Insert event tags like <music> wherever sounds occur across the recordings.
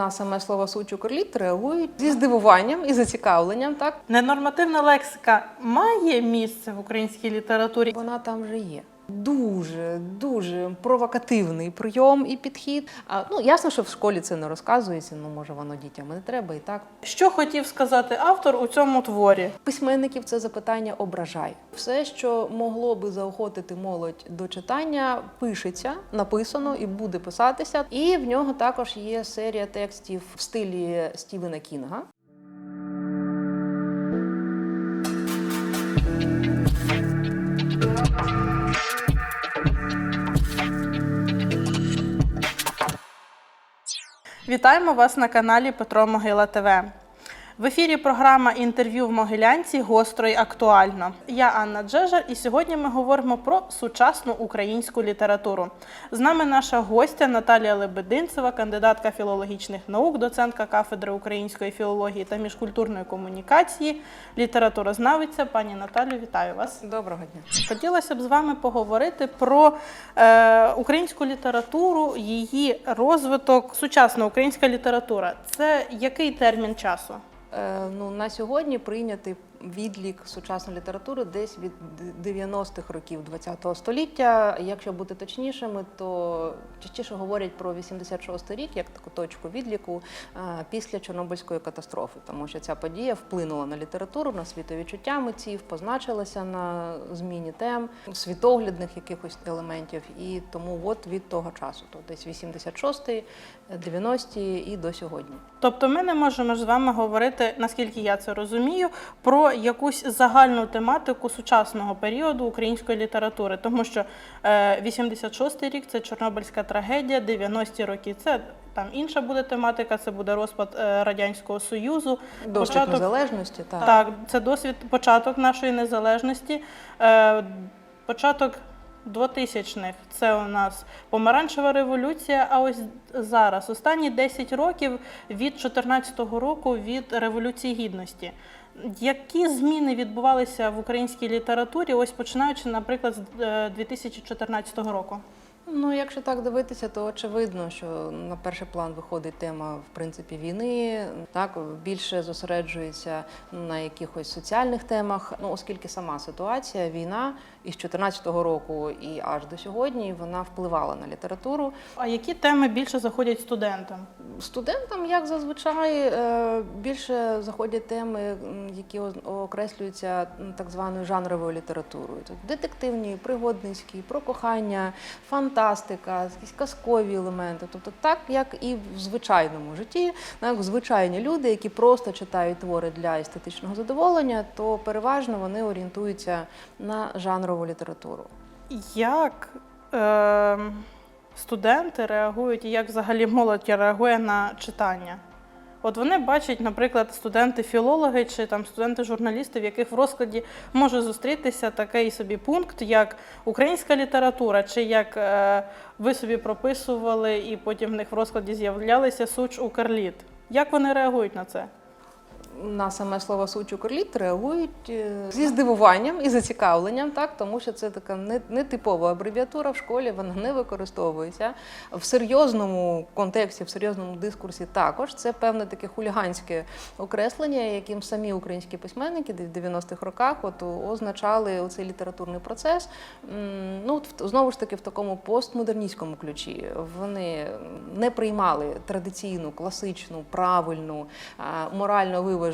на саме слово сучу укрліт реагують зі здивуванням і зацікавленням. Так Ненормативна лексика має місце в українській літературі. вона там вже є. Дуже дуже провокативний прийом і підхід. А, ну ясно, що в школі це не розказується. Ну може воно дітям не треба і так. Що хотів сказати автор у цьому творі? Письменників це запитання ображає. Все, що могло би заохотити молодь до читання, пишеться, написано і буде писатися. І в нього також є серія текстів в стилі Стівена Кінга. Вітаємо вас на каналі Петро Могила ТВ. В ефірі програма інтерв'ю в Могилянці гостро й актуально. Я Анна Джежар, і сьогодні ми говоримо про сучасну українську літературу. З нами наша гостя Наталія Лебединцева, кандидатка філологічних наук, доцентка кафедри української філології та міжкультурної комунікації, літературознавиця. Пані Наталю, вітаю вас. Доброго дня. Хотілося б з вами поговорити про е, українську літературу, її розвиток. Сучасна українська література це який термін часу? Е, ну, на сьогодні прийнятий відлік сучасної літератури десь від 90-х років ХХ століття. Якщо бути точнішими, то частіше говорять про 86-й рік як таку точку відліку е, після Чорнобильської катастрофи, тому що ця подія вплинула на літературу, на світовідчуття митців, позначилася на зміні тем, світоглядних якихось елементів. І тому от від того часу, то десь 86-й, 90-ті і до сьогодні. Тобто ми не можемо з вами говорити, наскільки я це розумію, про якусь загальну тематику сучасного періоду української літератури, тому що е, 86-й рік це Чорнобильська трагедія, 90-ті роки це там інша буде тематика, це буде розпад е, Радянського Союзу. Досвід початок- незалежності, так. Так, це досвід, початок нашої незалежності. Е, початок 2000-х – це у нас помаранчева революція. А ось зараз, останні 10 років від 14-го року від Революції Гідності. Які зміни відбувалися в українській літературі, ось починаючи, наприклад, з е, 2014 року? Ну, якщо так дивитися, то очевидно, що на перший план виходить тема в принципі війни. Так більше зосереджується на якихось соціальних темах. Ну, оскільки сама ситуація, війна із 2014 року і аж до сьогодні вона впливала на літературу. А які теми більше заходять студентам? Студентам, як зазвичай, е, більше заходять теми, які окреслюються так званою жанровою літературою. Тут детективні, пригодницькі, про кохання, фантастика, якісь казкові елементи. Тобто, так як і в звичайному житті, так, звичайні люди, які просто читають твори для естетичного задоволення, то переважно вони орієнтуються на жанрову літературу. Як е, студенти реагують і як взагалі молодь реагує на читання? От вони бачать, наприклад, студенти-філологи чи там студенти-журналісти, в яких в розкладі може зустрітися такий собі пункт, як українська література, чи як е, ви собі прописували, і потім в них в розкладі з'являлися суч Укрліт. Як вони реагують на це? На саме слово сучу корліт реагують е, зі здивуванням і зацікавленням, так тому що це така нетипова абревіатура в школі, вона не використовується в серйозному контексті, в серйозному дискурсі. Також це певне таке хуліганське окреслення, яким самі українські письменники в 90-х роках от означали цей літературний процес. Ну знову ж таки в такому постмодерністському ключі вони не приймали традиційну, класичну, правильну, морально виважену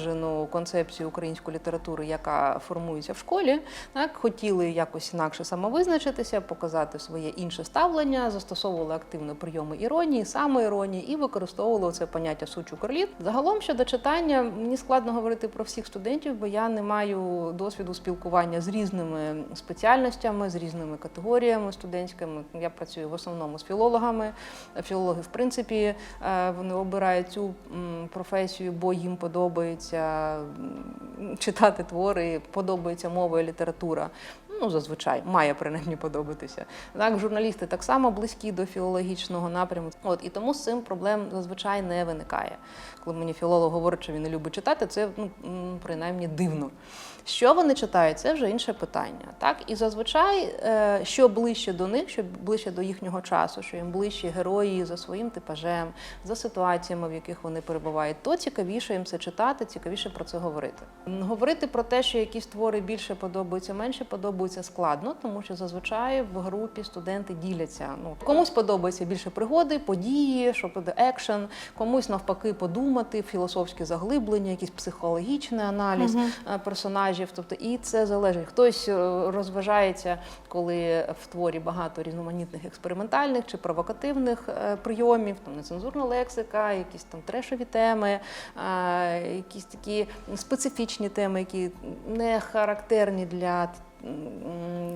концепцію української літератури, яка формується в школі. Так хотіли якось інакше самовизначитися, показати своє інше ставлення, застосовували активно прийоми іронії, самоіронії і використовували це поняття сучу корліт. Загалом щодо читання, мені складно говорити про всіх студентів, бо я не маю досвіду спілкування з різними спеціальностями, з різними категоріями студентськими. Я працюю в основному з філологами. Філологи, в принципі, е, вони обирають цю професію, бо їм подобається м, читати твори, подобається мова і література. Ну, зазвичай має принаймні подобатися. Так, журналісти так само близькі до філологічного напряму. От і тому з цим проблем зазвичай не виникає. Коли мені філолог говорить, що він не любить читати, це ну принаймні дивно. Що вони читають, це вже інше питання. Так і зазвичай, е, що ближче до них, що ближче до їхнього часу, що їм ближчі герої за своїм типажем, за ситуаціями, в яких вони перебувають, то цікавіше їм це читати, цікавіше про це говорити. Говорити про те, що якісь твори більше подобаються, менше подобаються, складно, тому що зазвичай в групі студенти діляться. Ну комусь подобається більше пригоди, події, що буде екшен, комусь навпаки подумати, філософське заглиблення, якийсь психологічний аналіз Мгм. е, персонажів. Тобто, і це залежить. Хтось е, розважається, коли в творі багато різноманітних експериментальних чи провокативних е, прийомів, там нецензурна лексика, якісь там трешові теми, е, якісь такі специфічні теми, які не характерні для.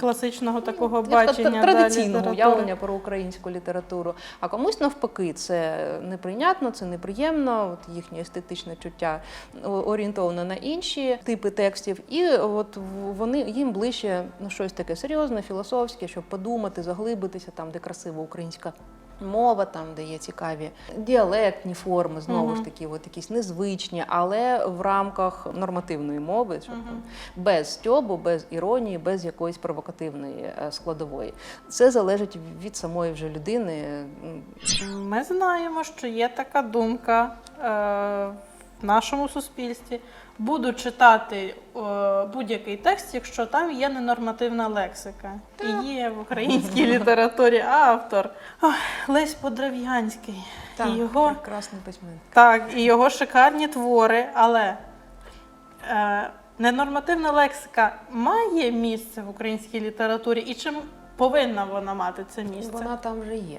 Класичного такого для бачення традиційного уявлення про українську літературу. А комусь навпаки, це неприйнятно, це неприємно. От їхнє естетичне чуття о- орієнтовано на інші типи текстів, і от вони їм ближче ну щось таке серйозне, філософське, щоб подумати, заглибитися там, де красива українська. Мова там, де є цікаві діалектні форми, знову Мгм. ж таки, от якісь незвичні, але в рамках нормативної мови, щоб Мгм. там без стьобу, без іронії, без якоїсь провокативної е, складової. Це залежить від самої вже людини. Ми знаємо, що є така думка е, в нашому суспільстві. Буду читати е, будь-який текст, якщо там є ненормативна лексика. І є в українській літературі автор Ой, Лесь Подрав'янський. І його прекрасний письменник. Так, і його шикарні твори, але е, ненормативна лексика має місце в українській літературі, і чим повинна вона мати це місце? Вона там вже є.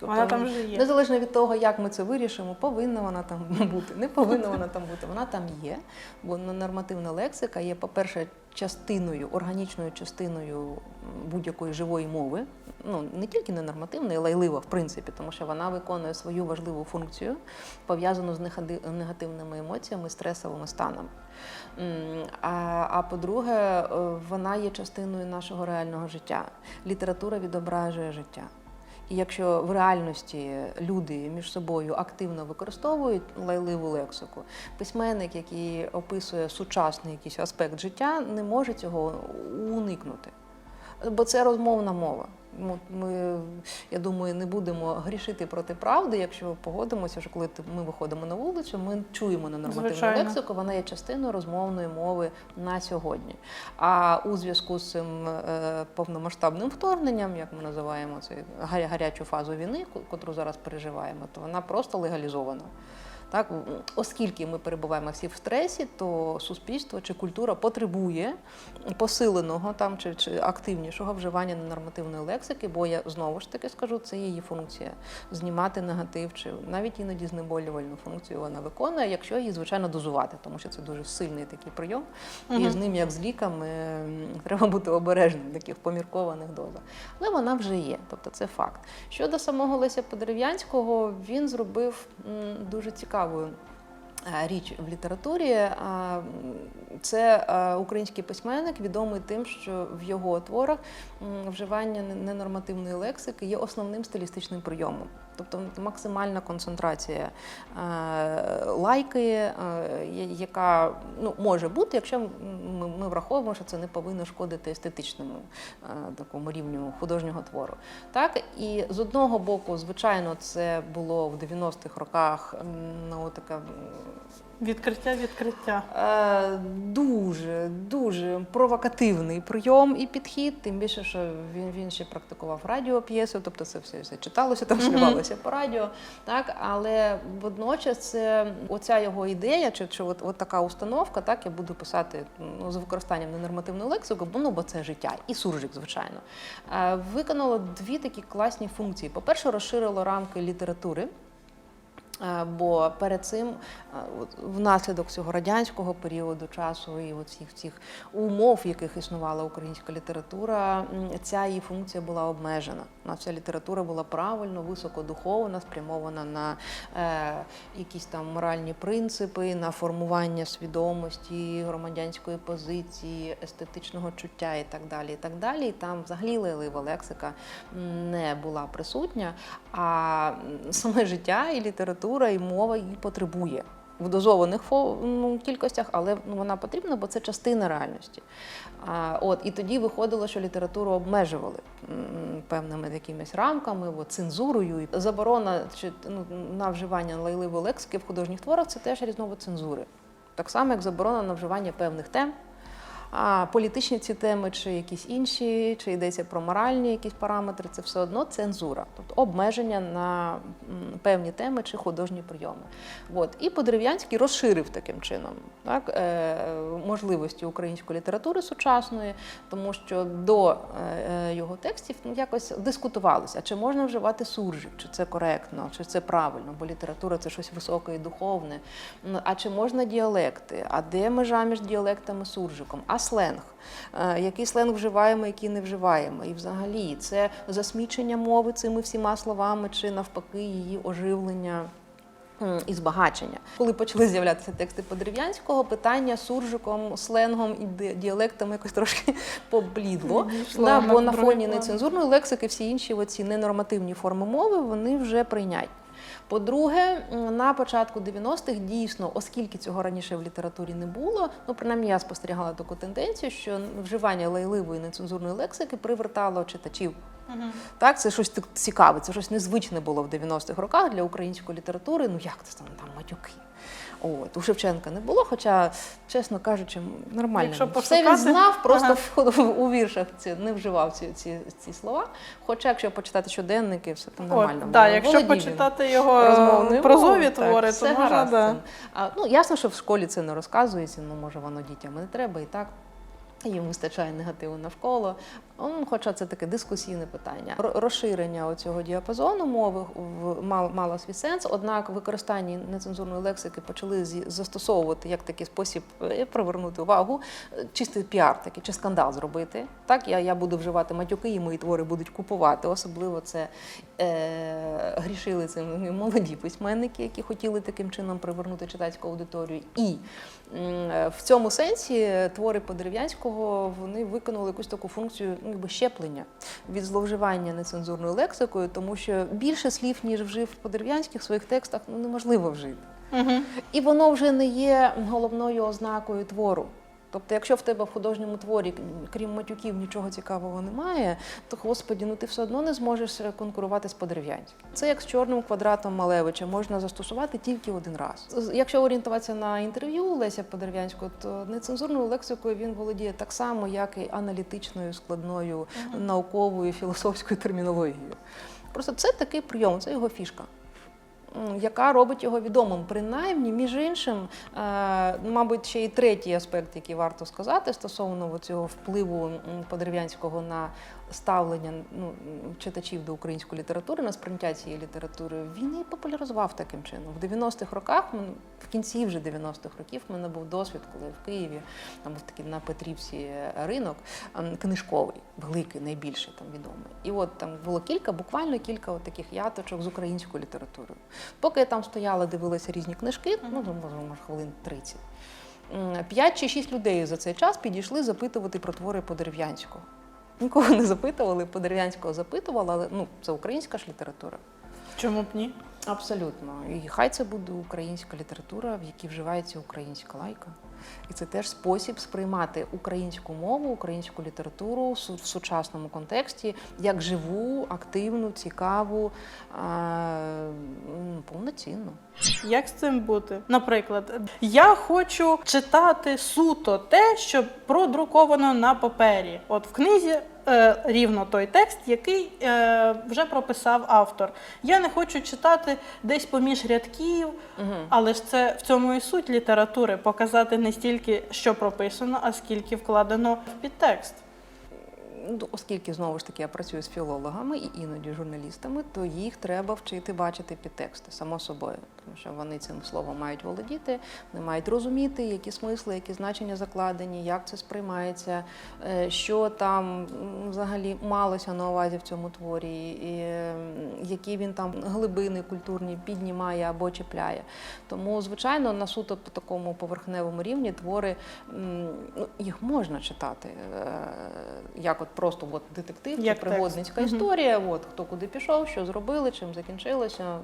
Тобто, Вона там вже є. Незалежно від того, як ми це вирішимо, повинна вона там <laughs> бути, не повинна вона там бути. Вона там є, бо нормативна лексика є, по-перше, частиною, органічною частиною будь-якої живої мови. Ну не тільки ненормативна, й лайлива, в принципі, тому що вона виконує свою важливу функцію, пов'язану з негативними емоціями, стресовими станами. А, а по-друге, е, вона є частиною нашого реального життя. Література відображує життя. Якщо в реальності люди між собою активно використовують лайливу лексику, письменник, який описує сучасний якийсь аспект життя, не може цього уникнути. Бо це розмовна мова. Ми, я думаю, не будемо грішити проти правди, якщо погодимося, що коли ми виходимо на вулицю, ми чуємо ненормативну Звичайно. лексику, вона є частиною розмовної мови на сьогодні. А у зв'язку з цим е, повномасштабним вторгненням, як ми називаємо це гарячу фазу війни, ко- котру зараз переживаємо, то вона просто легалізована. Так, оскільки ми перебуваємо всі в стресі, то суспільство чи культура потребує посиленого там чи, чи активнішого вживання ненормативної лексики, бо я знову ж таки скажу, це її функція знімати негатив, чи навіть іноді знеболювальну функцію вона виконує, якщо її звичайно дозувати, тому що це дуже сильний такий прийом, і Мгм. з ним, як з ліками, треба бути обережним в таких поміркованих дозах. Але вона вже є, тобто це факт. Щодо самого Леся Подерев'янського, він зробив дуже цікаву е, річ в літературі. Це е, український письменник, відомий тим, що в його творах вживання не- ненормативної лексики є основним стилістичним прийомом. Тобто максимальна концентрація е, лайки, е, яка ну, може бути, якщо ми, ми враховуємо, що це не повинно шкодити естетичному е, такому рівню художнього твору. Так і з одного боку, звичайно, це було в 90-х роках ну, така м, Відкриття, відкриття. Е, Дуже, дуже провокативний прийом і підхід, тим більше, що він, він ще практикував радіоп'єсу, тобто це все, все читалося, там співалося по радіо. Так? Але водночас це оця його ідея, чи, чи от, от така установка, так, я буду писати ну, з використанням ненормативної лексики, бо, ну, бо це життя, і суржик, звичайно. Е, Виконало дві такі класні функції. По-перше, розширило рамки літератури. Е, Бо перед цим, е, внаслідок цього радянського періоду часу і оцих цих умов, в яких існувала українська література, ця її функція була обмежена. На ця література була правильно, високодуховна, спрямована на е, якісь там моральні принципи, на формування свідомості, громадянської позиції, естетичного чуття і так далі. І так далі. І там взагалі лейлива лексика не була присутня, а саме життя і література, і мова її потребує. В дозованих ну, кількостях, але ну, вона потрібна, бо це частина реальності. А, от, і тоді виходило, що літературу обмежували певними якимись рамками, от, цензурою. Заборона чи, ну, на вживання лайливої лексики в художніх творах це теж різновид цензури. Так само, як заборона на вживання певних тем. А політичні ці теми, чи якісь інші, чи йдеться про моральні якісь параметри, це все одно цензура, тобто обмеження на певні теми чи художні прийоми. От. І Подерев'янський розширив таким чином так, е, можливості української літератури сучасної, тому що до е, е, його текстів ну, якось дискутувалося, чи можна вживати суржик, чи це коректно, чи це правильно, бо література це щось високе і духовне. А чи можна діалекти? А де межа між діалектами суржиком? А сленг? Е, Який сленг вживаємо, який не вживаємо? І взагалі це засмічення мови цими всіма словами, чи навпаки її оживлення. І збагачення. Коли почали з'являтися тексти Подерев'янського, питання суржиком, сленгом і діалектом якось трошки <laughs> поблідло. Да, бо на фоні нецензурної лексики всі інші оці ненормативні форми мови вони вже прийнятні. По-друге, на початку 90-х дійсно, оскільки цього раніше в літературі не було, ну принаймні я спостерігала таку тенденцію, що вживання лайливої нецензурної лексики привертало читачів. Так, це щось цікаве, це щось незвичне було в 90-х роках для української літератури. Ну як це там, там матюки? От, у Шевченка не було, хоча, чесно кажучи, нормально. Якщо Все він знав, просто ага. в- у віршах ці, не вживав ці, ці, ці слова. Хоча, якщо почитати щоденники, все там нормально. От, да, якщо Володів він почитати його розмовною прозові так, твори, все то можна да. А, ну, ясно, що в школі це не розказується, ну може воно дітям не треба і так. Їм вистачає негативу навколо. Хоча це таке дискусійне питання. Ро- Розширення цього діапазону мови мало, свій сенс, однак використання нецензурної лексики почали застосовувати як такий спосіб е, привернути увагу, е, чистий піар такий, чи скандал зробити. Так, я, я буду вживати матюки, і мої твори будуть купувати. Особливо це е, грішили цим молоді письменники, які хотіли таким чином привернути читацьку аудиторію. І е, в цьому сенсі твори Подерев'янського вони виконали якусь таку функцію якби щеплення від зловживання нецензурною лексикою, тому що більше слів, ніж вжив по дерев'янських своїх текстах, ну неможливо вжити. Угу. І воно вже не є головною ознакою твору. Тобто, якщо в тебе в художньому творі, крім матюків, нічого цікавого немає, то господі, ну ти все одно не зможеш е, конкурувати з Подерев'янським. Це як з чорним квадратом Малевича можна застосувати тільки один раз. Якщо орієнтуватися на інтерв'ю Леся Подерев'янського, то нецензурною лексикою він володіє так само, як і аналітичною, складною, науковою, філософською термінологією. Просто це такий прийом, це його фішка. Яка робить його відомим, принаймні, між іншим, е, мабуть, ще й третій аспект, який варто сказати стосовно цього впливу Подерев'янського на ставлення ну, читачів до української літератури, на сприйняття цієї літератури, він і популяризував таким чином. В 90-х роках, в кінці вже 90-х років, в мене був досвід, коли в Києві там був такий на Петрівці ринок ем, книжковий, великий, найбільший там відомий. І от там було кілька, буквально кілька от таких яточок з українською літературою. Поки я там стояла, дивилася різні книжки, ну може, хвилин 30. П'ять чи шість людей за цей час підійшли запитувати про твори Подерев'янського. Нікого не запитували, по дерев'янського запитували, але ну, це українська ж література. Чому б ні? Абсолютно. І хай це буде українська література, в якій вживається українська лайка. І це теж спосіб сприймати українську мову, українську літературу в сучасному контексті як живу, активну, цікаву, повноцінну. Як з цим бути? Наприклад, я хочу читати суто те, що продруковано на папері. От в книзі е, рівно той текст, який е, вже прописав автор. Я не хочу читати десь поміж рядків, але ж це в цьому і суть літератури показати не стільки, що прописано, а скільки вкладено в підтекст. Ну, оскільки знову ж таки я працюю з філологами і іноді журналістами, то їх треба вчити бачити підтексти, само собою, тому що вони цим словом мають володіти, вони мають розуміти, які смисли, які значення закладені, як це сприймається, е, що там взагалі малося на увазі в цьому творі, і, які він там глибини культурні піднімає або чіпляє. Тому, звичайно, на суто по такому поверхневому рівні твори ну, їх можна читати, е, як от просто от детектив, Як пригодницька текст. Історія. От хто куди пішов, що зробили, чим закінчилося.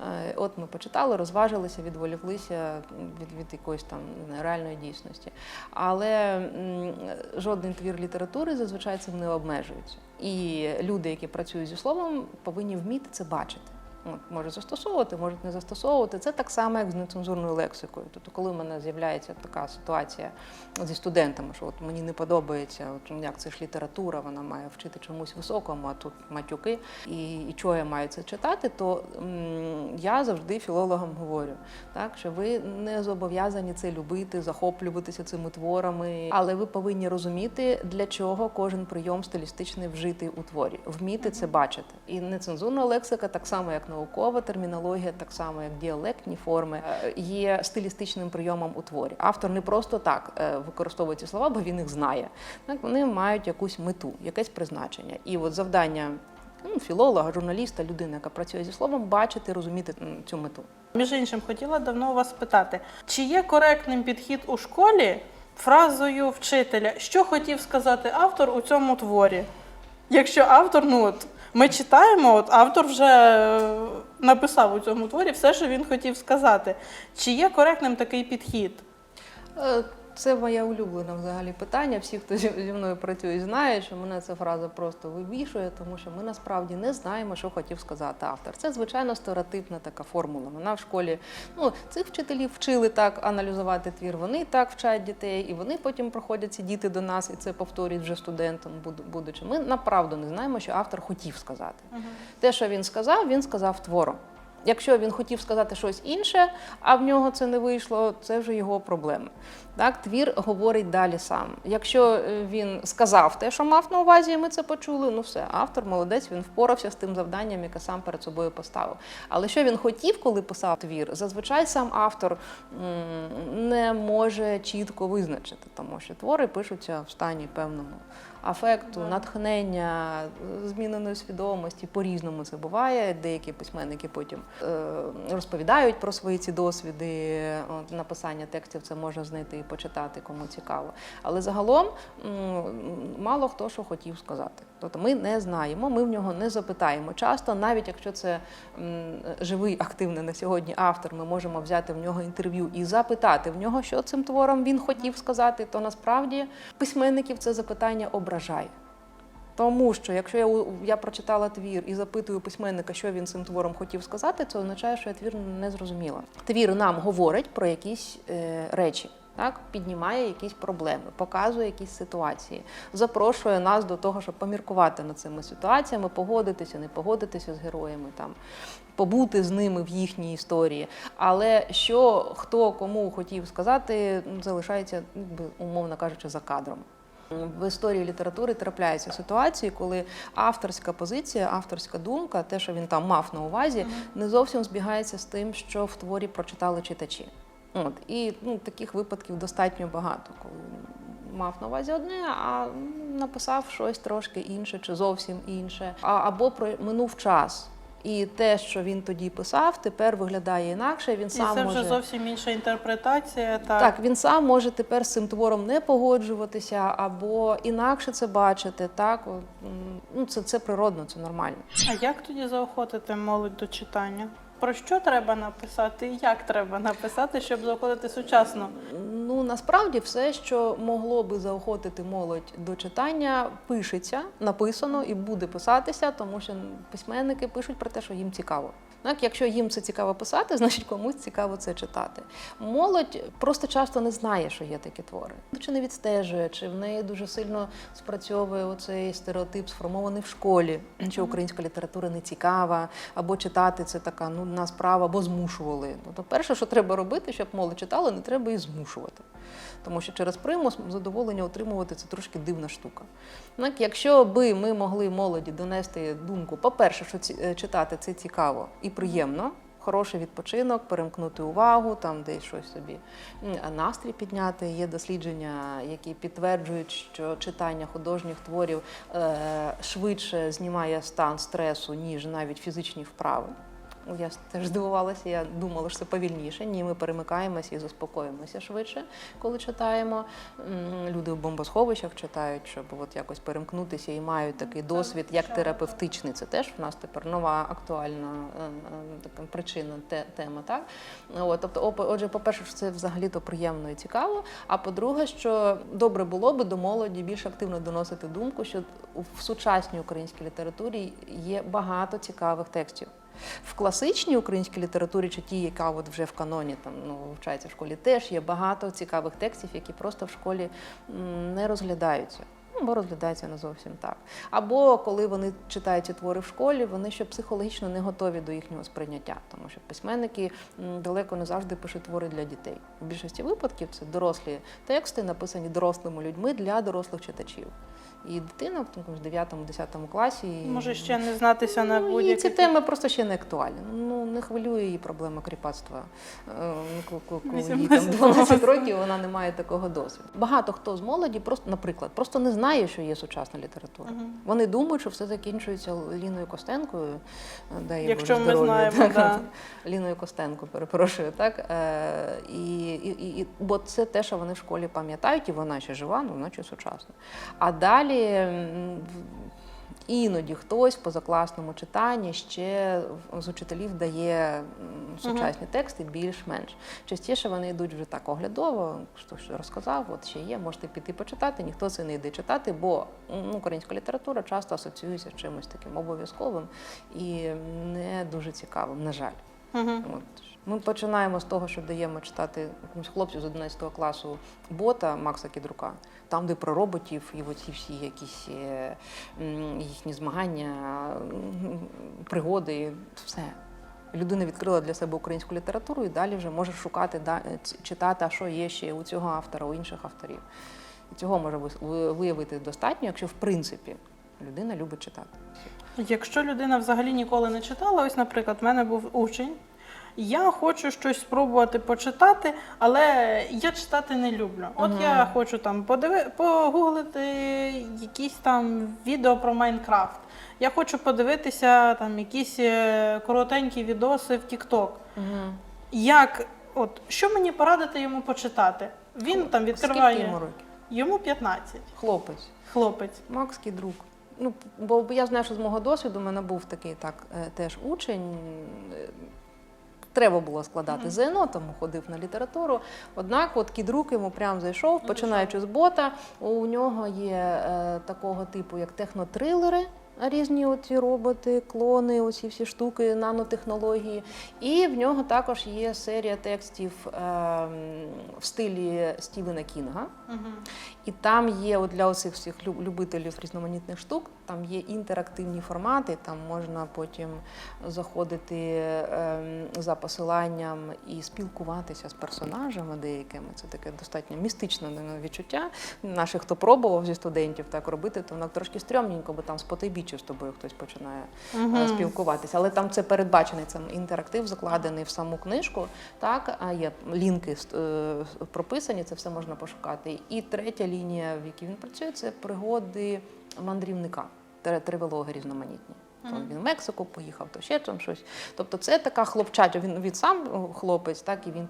Е, От ми почитали, розважилися, відволіклися від, від якоїсь там реальної дійсності. Але жоден твір літератури зазвичай цим не обмежується. І люди, які працюють зі словом, повинні вміти це бачити. От, може застосовувати, можуть не застосовувати. Це так само, як з нецензурною лексикою. Тобто, коли в мене з'являється така ситуація зі студентами, що от мені не подобається, от як це ж література, вона має вчити чомусь високому, а тут матюки, і, і чого я маю це читати, то м, я завжди філологам говорю, так що ви не зобов'язані це любити, захоплюватися цими творами, але ви повинні розуміти, для чого кожен прийом стилістичний вжитий у творі, вміти це бачити. І нецензурна лексика, так само як наукова термінологія, так само як діалектні форми, е, є стилістичним прийомом у творі. Автор не просто так е, використовує ці слова, бо він їх знає. Так вони мають якусь мету, якесь призначення. І от завдання ну, філолога, журналіста, людини, яка працює зі словом, бачити, розуміти цю мету. Між іншим, хотіла давно вас спитати, чи є коректним підхід у школі фразою вчителя, що хотів сказати автор у цьому творі? Якщо автор, ну от ми читаємо, от автор вже е, написав у цьому творі все, що він хотів сказати. Чи є коректним такий підхід? Це моє улюблене взагалі питання. Всі, хто зі мною працює, знають, що мене ця фраза просто вибішує, тому що ми насправді не знаємо, що хотів сказати автор. Це звичайно стереотипна така формула. Вона в школі ну цих вчителів вчили так аналізувати твір. Вони так вчать дітей, і вони потім проходять ці діти до нас, і це повторюють вже студентам, буду- будучи. Ми направду не знаємо, що автор хотів сказати. Те, що він сказав, він сказав твором. Якщо він хотів сказати щось інше, а в нього це не вийшло, це вже його проблеми. Так, твір говорить далі сам. Якщо е, він сказав те, що мав на увазі, і ми це почули, ну все, автор молодець, він впорався з тим завданням, яке сам перед собою поставив. Але що він хотів, коли писав твір, зазвичай сам автор не може чітко визначити, тому що твори пишуться в стані певному афекту, натхнення, зміненої свідомості. По-різному це буває. Деякі письменники потім е, розповідають про свої ці досвіди. Написання текстів це можна знайти і почитати, кому цікаво. Але загалом мало хто що хотів сказати. Тобто ми не знаємо, ми в нього не запитаємо часто, навіть якщо це живий активний на сьогодні автор, ми можемо взяти в нього інтерв'ю і запитати в нього, що цим твором він хотів сказати, то насправді письменників це запитання ображає. Тому що якщо я, я прочитала твір і запитую письменника, що він цим твором хотів сказати, це означає, що я твір не зрозуміла. Твір нам говорить про якісь е, речі. Так, піднімає якісь проблеми, показує якісь ситуації, запрошує нас до того, щоб поміркувати над цими ситуаціями, погодитися, не погодитися з героями, там побути з ними в їхній історії. Але що хто кому хотів сказати, ну, залишається, якби, умовно кажучи, за кадром. В історії літератури трапляються ситуації, коли авторська позиція, авторська думка, те, що він там мав на увазі, не зовсім збігається з тим, що в творі прочитали читачі. От і ну, таких випадків достатньо багато, коли мав на увазі одне, а написав щось трошки інше чи зовсім інше, а або про минув час. І те, що він тоді писав, тепер виглядає інакше. Він І сам це може вже зовсім інша інтерпретація. Так. так, він сам може тепер з цим твором не погоджуватися або інакше це бачити. Так, ну це, це природно, це нормально. А як тоді заохотити молодь до читання? Про що треба написати і як треба написати, щоб заохотити сучасно? Ну насправді все, що могло би заохотити молодь до читання, пишеться, написано і буде писатися, тому що письменники пишуть про те, що їм цікаво. Так, якщо їм це цікаво писати, <laughs> значить комусь цікаво це читати. Молодь просто часто не знає, що є такі твори. Чи не відстежує, чи в неї дуже сильно спрацьовує оцей стереотип, сформований в школі, <clears throat> що українська література не цікава, або читати це така нудна справа, або змушували. Ну, то перше, що треба робити, щоб молодь читала, не треба її змушувати. Тому що через примус задоволення отримувати це трошки дивна штука. Так, якщо би ми могли молоді донести думку, по-перше, що е, читати це цікаво і приємно. Хороший відпочинок, перемкнути увагу, там десь щось собі настрій підняти. Є дослідження, які підтверджують, що читання художніх творів е, швидше знімає стан стресу, ніж навіть фізичні вправи. Я теж здивувалася, я думала, що це повільніше. Ні, ми перемикаємося і заспокоїмося швидше, коли читаємо. Люди в бомбосховищах читають, щоб от якось перемкнутися і мають такий досвід, як терапевтичний. Це теж в нас тепер нова актуальна е, е, така причина, тема. Так? От, тобто, отже, по-перше, що це взагалі-то приємно і цікаво. А по-друге, що добре було би до молоді більш активно доносити думку, що в сучасній українській літературі є багато цікавих текстів. В класичній українській літературі, чи ті, яка от вже в каноні там ну, вивчається в школі, теж є багато цікавих текстів, які просто в школі не розглядаються. Ну, Або розглядаються не зовсім так. Або коли вони читають ці твори в школі, вони ще психологічно не готові до їхнього сприйняття, тому що письменники далеко не завжди пишуть твори для дітей. У більшості випадків це дорослі тексти, написані дорослими людьми для дорослих читачів. І дитина в такому 9-10 класі Може ще не знатися на Ну, і будь-які ці теми просто ще не актуальні. Ну не хвилює її проблема кріпацтва. Е, ко- ко- Коли їй там 12 років вона не має такого досвіду. Багато хто з молоді просто, наприклад, просто не знає, що є сучасна література. Угу. Вони думають, що все закінчується Ліною Костенкою. е, Дай Якщо ми знаємо, так. да. <laughs> Ліною Костенко, перепрошую, так е, і, і, і, бо це те, що вони в школі пам'ятають, і вона ще жива, ну вона ще сучасна. А далі іноді хтось в позакласному читанні ще з учителів дає сучасні тексти більш-менш. Частіше вони йдуть вже так оглядово, що розказав, от ще є, можете піти почитати, ніхто це не йде читати, бо ну, українська література часто асоціюється з чимось таким обов'язковим і не дуже цікавим, на жаль. От. Ми починаємо з того, що даємо читати хлопцю з 11 класу бота Макса Кідрука, там, де про роботів і оці всі якісь е, їхні змагання, пригоди, все. Людина відкрила для себе українську літературу і далі вже може шукати, читати, а що є ще у цього автора, у інших авторів. І цього може виявити достатньо, якщо в принципі людина любить читати. Якщо людина взагалі ніколи не читала, ось, наприклад, в мене був учень. Я хочу щось спробувати почитати, але я читати не люблю. От Мгм. я хочу там подиви... погуглити якісь там відео про Майнкрафт. Я хочу подивитися там якісь е, коротенькі відоси в TikTok. Як, от що мені порадити йому почитати? Він там Скільки відкриває йому років? йому 15, Хлопець. хлопець. Макс Кідрук. Ну, бо я знаю, що з мого досвіду в мене був такий так е, теж учень. Треба було складати ЗНО, тому ходив на літературу. Однак, от кідрук йому прям зайшов, починаючи з бота. У нього є е, такого типу, як технотрилери. Різні оці роботи, клони, оці всі штуки, нанотехнології. І в нього також є серія текстів е, в стилі Стівена Кінга. Мгм. І там є от для усіх всіх любителів різноманітних штук, там є інтерактивні формати, там можна потім заходити ем, за посиланням і спілкуватися з персонажами деякими. Це таке достатньо містичне відчуття. Наших, хто пробував зі студентів так робити, то воно трошки стрьомненько, бо там з потайбіччю з тобою хтось починає е, Мгм. спілкуватися. Але там це передбачений це інтерактив, закладений в саму книжку. Так, а є лінки е, прописані, це все можна пошукати. І третя лінія, в якій він працює, це пригоди мандрівника, тривелоги різноманітні. То Мгм. він в Мексику поїхав, то ще там щось. Тобто це така хлопчача. Він, він сам хлопець, так і він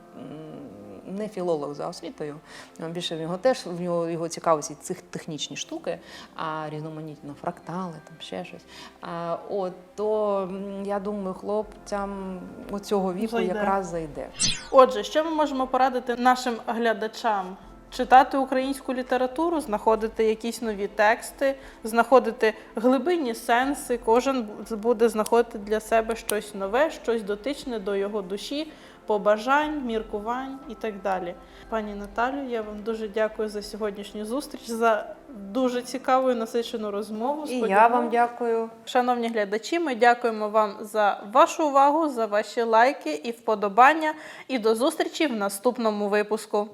не філолог за освітою. Більше в нього теж в нього його цікавить ці технічні штуки, а різноманітно фрактали, там ще щось. А, от то я думаю, хлопцям оцього віку Зайде. якраз зайде. Отже, що ми можемо порадити нашим глядачам читати українську літературу, знаходити якісь нові тексти, знаходити глибинні сенси. Кожен буде знаходити для себе щось нове, щось дотичне до його душі, побажань, міркувань і так далі. Пані Наталю, я вам дуже дякую за сьогоднішню зустріч, за дуже цікаву і насичену розмову. І я вам дякую. Шановні глядачі, ми дякуємо вам за вашу увагу, за ваші лайки і вподобання. І до зустрічі в наступному випуску.